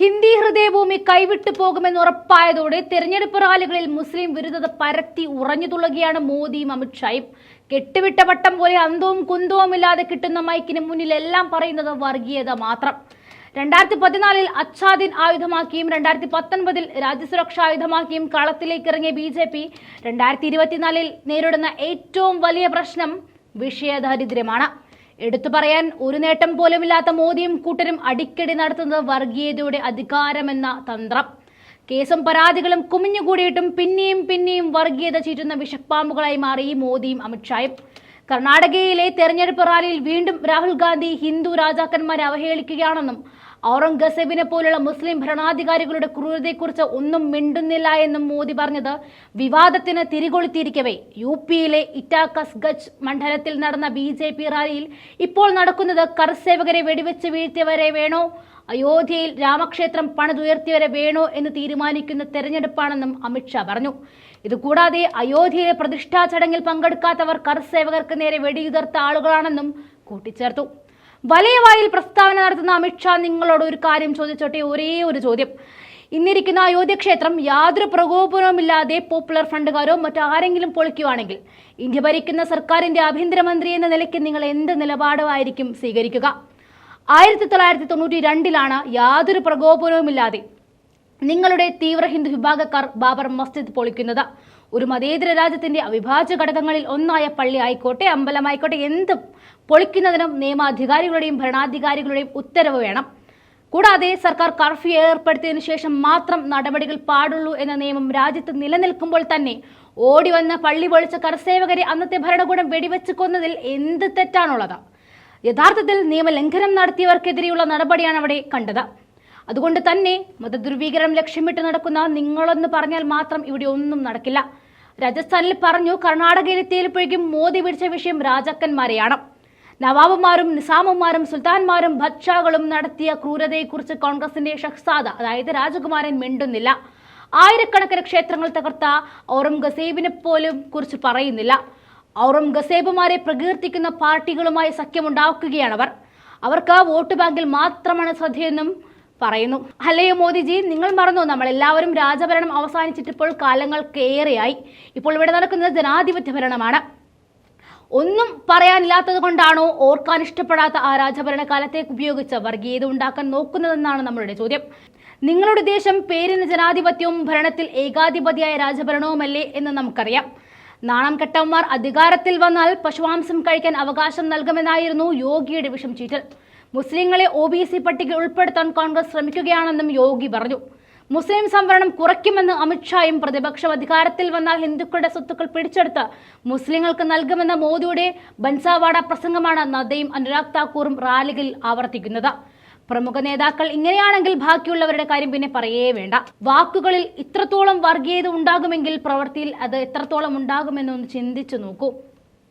ഹിന്ദി ഹൃദയഭൂമി കൈവിട്ടു പോകുമെന്ന് ഉറപ്പായതോടെ തെരഞ്ഞെടുപ്പ് റാലികളിൽ മുസ്ലിം വിരുദ്ധത പരത്തി ഉറഞ്ഞു തുള്ളുകയാണ് മോദിയും അമിത്ഷായും കെട്ടുവിട്ട വട്ടം പോലെ അന്തവും കുന്തവും ഇല്ലാതെ കിട്ടുന്ന മൈക്കിന് മുന്നിൽ എല്ലാം പറയുന്നത് വർഗീയത മാത്രം. രണ്ടായിരത്തി പതിനാലിൽ അച്ഛാദിൻ ആയുധമാക്കിയും രണ്ടായിരത്തി പത്തൊൻപതിൽ രാജ്യസുരക്ഷാ ആയുധമാക്കിയും കളത്തിലേക്ക് ഇറങ്ങിയ ബി ജെ പി രണ്ടായിരത്തി ഇരുപത്തിനാലിൽ നേരിടുന്ന ഏറ്റവും വലിയ പ്രശ്നം വിഷയദാരിദ്ര്യമാണ്. എടുത്തു പറയാൻ ഒരു നേട്ടം പോലുമില്ലാത്ത മോദിയും കൂട്ടരും അടിക്കടി നടത്തുന്നത് വർഗീയതയുടെ അധികാരമെന്ന തന്ത്രം. കേസും പരാതികളും കുമിഞ്ഞുകൂടിയിട്ടും പിന്നെയും പിന്നെയും വർഗീയത ചീറ്റുന്ന വിഷപ്പാമ്പുകളായി മാറി മോദിയും അമിത്ഷായും. കർണാടകയിലെ തെരഞ്ഞെടുപ്പ് റാലിയിൽ വീണ്ടും രാഹുൽ ഗാന്ധി ഹിന്ദു രാജാക്കന്മാരെ അവഹേളിക്കുകയാണെന്നും ഔറംഗസേബിനെ പോലുള്ള മുസ്ലിം ഭരണാധികാരികളുടെ ക്രൂരതയെക്കുറിച്ച് ഒന്നും മിണ്ടുന്നില്ല എന്നും മോദി പറഞ്ഞത്. വിവാദത്തിന് തിരികൊളുത്തിയിരിക്കവേ. യു പിയിലെ ഇറ്റാക്കസ് ഗച്ച് മണ്ഡലത്തിൽ നടന്ന ബി ജെ പി റാലിയിൽ ഇപ്പോൾ നടക്കുന്നത് കർസേവകരെ വെടിവെച്ച് വീഴ്ത്തിയവരെ വേണോ? അയോധ്യയിൽ രാമക്ഷേത്രം പണിതുയർത്തിയവരെ വേണോ എന്ന് തീരുമാനിക്കുന്ന തെരഞ്ഞെടുപ്പാണെന്നും അമിത്ഷാ പറഞ്ഞു. ഇതുകൂടാതെ അയോധ്യയിലെ പ്രതിഷ്ഠാ ചടങ്ങിൽ പങ്കെടുക്കാത്തവർ കർസേവകർക്ക് നേരെ വെടിയുതിർത്ത ആളുകളാണെന്നും കൂട്ടിച്ചേർത്തു. വലയവായിൽ പ്രസ്താവന നടത്തുന്ന അമിത്ഷാ നിങ്ങളോട് ഒരു കാര്യം ചോദിച്ചോട്ടെ? ഒരേ ഒരു ചോദ്യം. ഇന്നിരിക്കുന്ന അയോധ്യ ക്ഷേത്രം യാതൊരു പ്രകോപനവുമില്ലാതെ പോപ്പുലർ ഫണ്ടുകാരോ മറ്റാരെങ്കിലും പൊളിക്കുവാണെങ്കിൽ ഇന്ത്യ ഭരിക്കുന്ന സർക്കാരിന്റെ ആഭ്യന്തരമന്ത്രി എന്ന നിലയ്ക്ക് നിങ്ങൾ എന്ത് നിലപാടുമായിരിക്കും സ്വീകരിക്കുക? ആയിരത്തി തൊള്ളായിരത്തി തൊണ്ണൂറ്റി രണ്ടിലാണ് യാതൊരു പ്രകോപനവുമില്ലാതെ നിങ്ങളുടെ തീവ്ര ഹിന്ദു വിഭാഗക്കാർ ബാബർ മസ്ജിദ് പൊളിക്കുന്നത്. ഒരു മതേതര രാജ്യത്തിന്റെ അവിഭാജ്യ ഘടകങ്ങളിൽ ഒന്നായ പള്ളി ആയിക്കോട്ടെ അമ്പലമായിക്കോട്ടെ എന്തും പൊളിക്കുന്നതിനും നിയമാധികാരികളുടെയും ഭരണാധികാരികളുടെയും ഉത്തരവ് വേണം. കൂടാതെ സർക്കാർ കർഫ്യൂ ഏർപ്പെടുത്തിയതിനു ശേഷം മാത്രം നടപടികൾ പാടുള്ളൂ എന്ന നിയമം രാജ്യത്ത് നിലനിൽക്കുമ്പോൾ തന്നെ ഓടി വന്ന പള്ളി പൊളിച്ച കർസേവകരെ അന്നത്തെ ഭരണകൂടം വെടിവെച്ച് കൊന്നതിൽ എന്ത് തെറ്റാണുള്ളത്? യഥാർത്ഥത്തിൽ നിയമലംഘനം നടത്തിയവർക്കെതിരെയുള്ള നടപടിയാണ് അവിടെ കണ്ടത്. അതുകൊണ്ട് തന്നെ മതധ്രുവീകരണം ലക്ഷ്യമിട്ട് നടക്കുന്ന നിങ്ങളെന്ന് പറഞ്ഞാൽ മാത്രം ഇവിടെ ഒന്നും നടക്കില്ല. രാജസ്ഥാനിൽ പറഞ്ഞു കർണാടകയിലെത്തിയപ്പോഴേക്കും മോദി പിടിച്ച വിഷയം രാജാക്കന്മാരെയാണ്. നവാബുമാരും നിസാമുമാരും സുൽത്താൻമാരും ബദ്ഷാകളും നടത്തിയ ക്രൂരതയെക്കുറിച്ച് കോൺഗ്രസിന്റെ ഷഹ്സാദ അതായത് രാജകുമാരൻ മിണ്ടുന്നില്ല. ആയിരക്കണക്കിന് ക്ഷേത്രങ്ങൾ തകർത്ത ഔറംഗസേബിനെ പോലും കുറിച്ച് പറയുന്നില്ല. ഔറംഗസേബുമാരെ പ്രകീർത്തിക്കുന്ന പാർട്ടികളുമായി സഖ്യമുണ്ടാക്കുകയാണവർ അവർക്ക് വോട്ട് ബാങ്കിൽ മാത്രമാണ് ശ്രദ്ധയെന്നും പറയുന്നു. അല്ലയോ മോദിജി നിങ്ങൾ മറന്നു? നമ്മൾ എല്ലാവരും രാജഭരണം അവസാനിച്ചിട്ട് ഇപ്പോൾ കാലങ്ങൾക്കേറെയായി ഇപ്പോൾ ഇവിടെ നടക്കുന്നത് ജനാധിപത്യ ഭരണമാണ്. ഒന്നും പറയാനില്ലാത്തത് കൊണ്ടാണോ ഓർക്കാൻ ഇഷ്ടപ്പെടാത്ത ആ രാജഭരണ കാലത്തെ ഉപയോഗിച്ച് വർഗീയത ഉണ്ടാക്കാൻ നോക്കുന്നതെന്നാണ് നമ്മളുടെ ചോദ്യം. നിങ്ങളുടെ ദേശം പേരിന് ജനാധിപത്യവും ഭരണത്തിൽ ഏകാധിപതിയായ രാജഭരണവുമല്ലേ എന്ന് നമുക്കറിയാം. നാണം കെട്ടവന്മാർ അധികാരത്തിൽ വന്നാൽ പശുവാംസം കഴിക്കാൻ അവകാശം നൽകുമെന്നായിരുന്നു യോഗിയുടെ വിഷം ചീറ്റൽ. മുസ്ലിങ്ങളെ ഒ ബി സി പട്ടികയിൽ ഉൾപ്പെടുത്താൻ കോൺഗ്രസ് ശ്രമിക്കുകയാണെന്നും യോഗി പറഞ്ഞു. മുസ്ലിം സംവരണം കുറയ്ക്കുമെന്ന് അമിത്ഷായും പ്രതിപക്ഷം അധികാരത്തിൽ വന്നാൽ ഹിന്ദുക്കളുടെ സ്വത്തുക്കൾ പിടിച്ചെടുത്ത് മുസ്ലിങ്ങൾക്ക് നൽകുമെന്ന മോദിയുടെ ബൻസാവാഡ പ്രസംഗമാണ് നദ്ദയും അനുരാഗ് താക്കൂറും റാലികളിൽ ആവർത്തിക്കുന്നത്. പ്രമുഖ നേതാക്കൾ ഇങ്ങനെയാണെങ്കിൽ ബാക്കിയുള്ളവരുടെ കാര്യം പിന്നെ പറയേ വേണ്ട. വാക്കുകളിൽ ഇത്രത്തോളം വർഗീയത ഉണ്ടാകുമെങ്കിൽ പ്രവൃത്തിയിൽ അത് എത്രത്തോളം ഉണ്ടാകുമെന്നൊന്ന് ചിന്തിച്ചു നോക്കൂ.